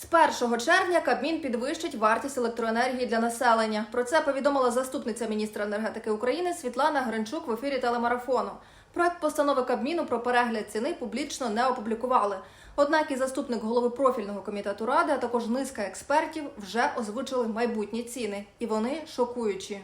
З 1 червня Кабмін підвищить вартість електроенергії для населення. Про це повідомила заступниця міністра енергетики України Світлана Гринчук в ефірі телемарафону. Проект постанови Кабміну про перегляд ціни публічно не опублікували. Однак і заступник голови профільного комітету ради, а також низка експертів вже озвучили майбутні ціни, і вони шокуючі.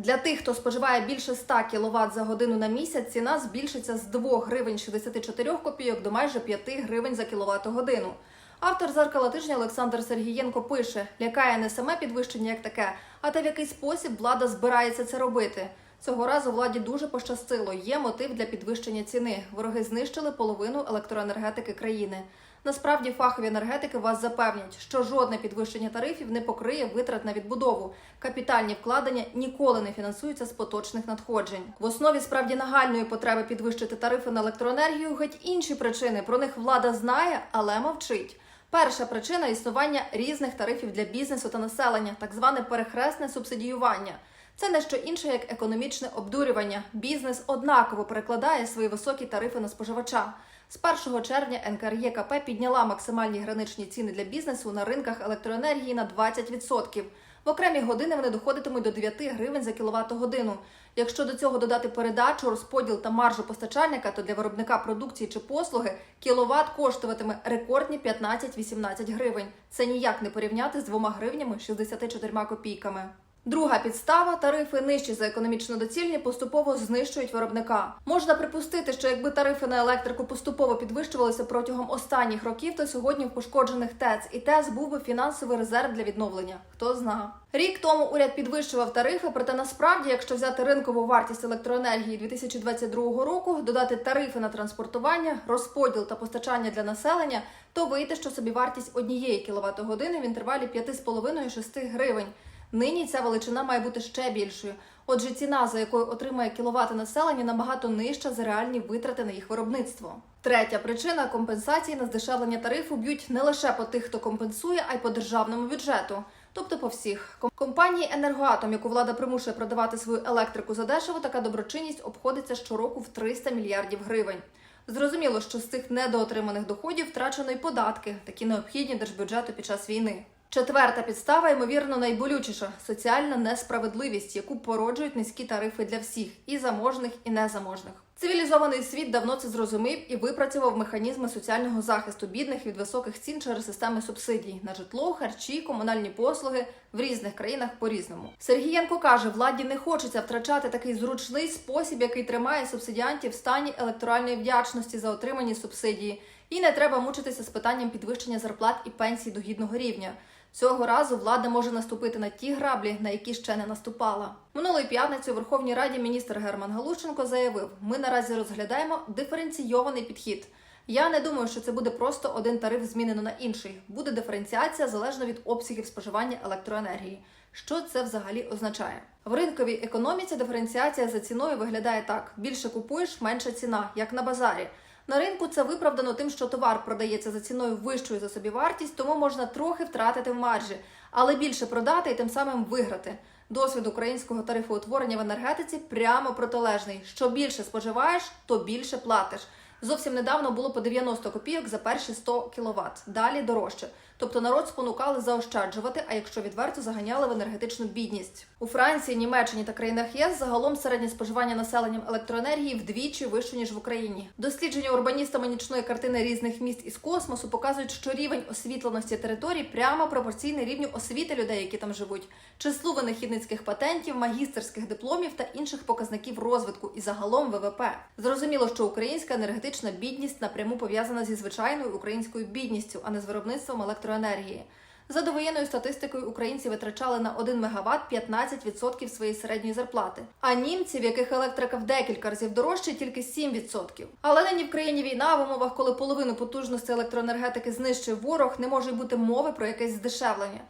Для тих, хто споживає більше 100 кВт за годину на місяць, ціна збільшиться з 2 гривень 64 копійок до майже 5 гривень за кіловат годину. Автор зеркала тижня Олександр Сергієнко пише: лякає не саме підвищення як таке, а те, в який спосіб влада збирається це робити. Цього разу владі дуже пощастило. Є мотив для підвищення ціни. Вороги знищили половину електроенергетики країни. Насправді фахові енергетики вас запевнять, що жодне підвищення тарифів не покриє витрат на відбудову. Капітальні вкладення ніколи не фінансуються з поточних надходжень. В основі справді нагальної потреби підвищити тарифи на електроенергію геть інші причини. Про них влада знає, але мовчить. Перша причина існування різних тарифів для бізнесу та населення, так зване перехресне субсидіювання. Це не що інше, як економічне обдурювання. Бізнес однаково перекладає свої високі тарифи на споживача. З 1 червня НКРЄКП підняла максимальні граничні ціни для бізнесу на ринках електроенергії на 20%. В окремі години вони доходитимуть до 9 гривень за кіловат годину. Якщо до цього додати передачу, розподіл та маржу постачальника, то для виробника продукції чи послуги кіловат коштуватиме рекордні 15-18 гривень. Це ніяк не порівняти з 2 гривнями 64 копійками. Друга підстава тарифи нижчі за економічно доцільні поступово знищують виробника. Можна припустити, що якби тарифи на електрику поступово підвищувалися протягом останніх років, то сьогодні в пошкоджених ТЕЦ і ТЕЦ був би фінансовий резерв для відновлення. Хто зна. Рік тому уряд підвищував тарифи, проте насправді, якщо взяти ринкову вартість електроенергії 2022 року, додати тарифи на транспортування, розподіл та постачання для населення, то вийде, що собівартість однієї кіловат години в інтервалі 5,5-6 гривень. Нині ця величина має бути ще більшою. Отже, ціна, за якою отримає кіловати населення, набагато нижча за реальні витрати на їх виробництво. Третя причина компенсації на здешевлення тарифу б'ють не лише по тих, хто компенсує, а й по державному бюджету. Тобто по всіх компанії енергоатом, яку влада примушує продавати свою електрику за дешево, така доброчинність обходиться щороку в 300 мільярдів гривень. Зрозуміло, що з цих недоотриманих доходів втрачено й податки, такі необхідні держбюджету під час війни. Четверта підстава, ймовірно, найболючіша соціальна несправедливість, яку породжують низькі тарифи для всіх і заможних, і незаможних. Цивілізований світ давно це зрозумів і випрацював механізми соціального захисту бідних від високих цін через системи субсидій на житло, харчі, комунальні послуги в різних країнах по-різному. Сергієнко каже, владі не хочеться втрачати такий зручний спосіб, який тримає субсидіантів в стані електоральної вдячності за отримані субсидії. І не треба мучитися з питанням підвищення зарплат і пенсій до гідного рівня. Цього разу влада може наступити на ті граблі, на які ще не наступала. Минулої п'ятниці у Верховній Раді міністр Герман Галущенко заявив: ми наразі розглядаємо диференційований підхід. Я не думаю, що це буде просто один тариф змінено на інший. Буде диференціація залежно від обсягів споживання електроенергії. Що це взагалі означає? В ринковій економіці диференціація за ціною виглядає так: більше купуєш, менша ціна, як на базарі. На ринку це виправдано тим, що товар продається за ціною вищою за собівартість, тому можна трохи втратити в маржі, але більше продати і тим самим виграти. Досвід українського тарифоутворення в енергетиці прямо протилежний. Що більше споживаєш, то більше платиш. Зовсім недавно було по 90 копійок за перші 100 кВт. Далі дорожче. Тобто народ спонукали заощаджувати, а якщо відверто заганяли в енергетичну бідність. У Франції, Німеччині та країнах ЄС загалом середнє споживання населенням електроенергії вдвічі вище ніж в Україні. Дослідження урбаністами нічної картини різних міст із космосу показують, що рівень освітленості територій прямо пропорційний рівню освіти людей, які там живуть, числу винахідницьких патентів, магістерських дипломів та інших показників розвитку і загалом ВВП. Зрозуміло, що українська енергетична бідність напряму пов'язана зі звичайною українською бідністю, а не з виробництвом електроенергії. За довоєнною статистикою українці витрачали на 1 МВт 15% своєї середньої зарплати. А німці, в яких електрика в декілька разів дорожче, тільки 7%. Але нині в країні війна в умовах, коли половину потужності електроенергетики знищив ворог, не може бути мови про якесь здешевлення.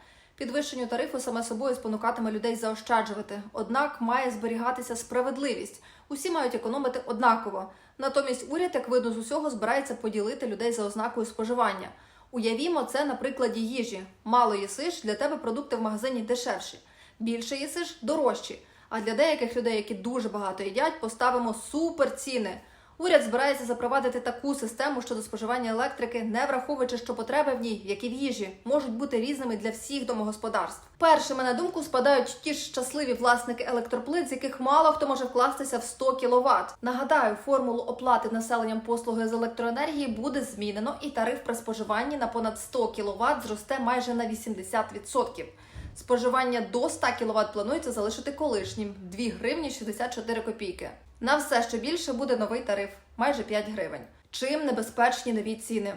Підвищенню тарифу саме собою спонукатиме людей заощаджувати. Однак має зберігатися справедливість. Усі мають економити однаково. Натомість уряд, як видно з усього, збирається поділити людей за ознакою споживання. Уявімо це на прикладі їжі. Мало їсиш, для тебе продукти в магазині дешевші. Більше їсиш дорожчі. А для деяких людей, які дуже багато їдять, поставимо супер ціни. Уряд збирається запровадити таку систему щодо споживання електрики, не враховуючи, що потреби в ній, як і в їжі, можуть бути різними для всіх домогосподарств. Першими на думку спадають ті ж щасливі власники електроплит, з яких мало хто може вкластися в 100 кВт. Нагадаю, формулу оплати населенням послуги з електроенергії буде змінено, і тариф при споживанні на понад 100 кВт зросте майже на 80%. Споживання до 100 кВт планується залишити колишнім 2 гривні 64 копійки. На все, що більше, буде новий тариф майже 5 гривень. Чим небезпечні нові ціни?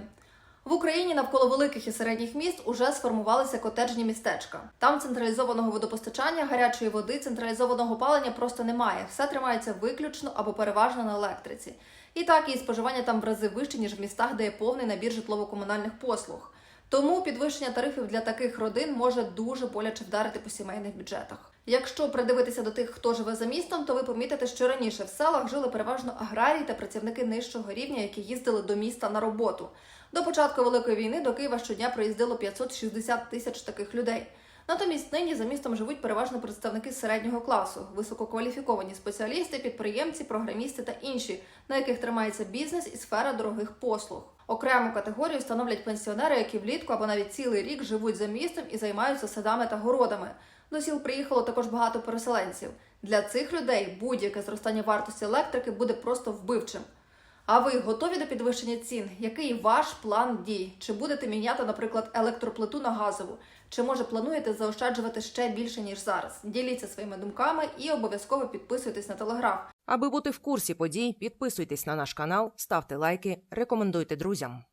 В Україні навколо великих і середніх міст уже сформувалися котеджні містечка. Там централізованого водопостачання, гарячої води, централізованого опалення просто немає. Все тримається виключно або переважно на електриці. І так і споживання там в рази вище, ніж в містах, де є повний набір житлово-комунальних послуг. Тому підвищення тарифів для таких родин може дуже боляче вдарити по сімейних бюджетах. Якщо придивитися до тих, хто живе за містом, то ви помітите, що раніше в селах жили переважно аграрії та працівники нижчого рівня, які їздили до міста на роботу. До початку великої війни до Києва щодня приїздило 560 тисяч таких людей. Натомість нині за містом живуть переважно представники середнього класу, висококваліфіковані спеціалісти, підприємці, програмісти та інші, на яких тримається бізнес і сфера дорогих послуг. Окрему категорію становлять пенсіонери, які влітку або навіть цілий рік живуть за містом і займаються садами та городами. До сіл приїхало також багато переселенців. Для цих людей будь-яке зростання вартості електрики буде просто вбивчим. А ви готові до підвищення цін? Який ваш план дій? Чи будете міняти, наприклад, електроплиту на газову? Чи може плануєте заощаджувати ще більше ніж зараз? Діліться своїми думками і обов'язково підписуйтесь на телеграф. Аби бути в курсі подій, підписуйтесь на наш канал, ставте лайки, рекомендуйте друзям.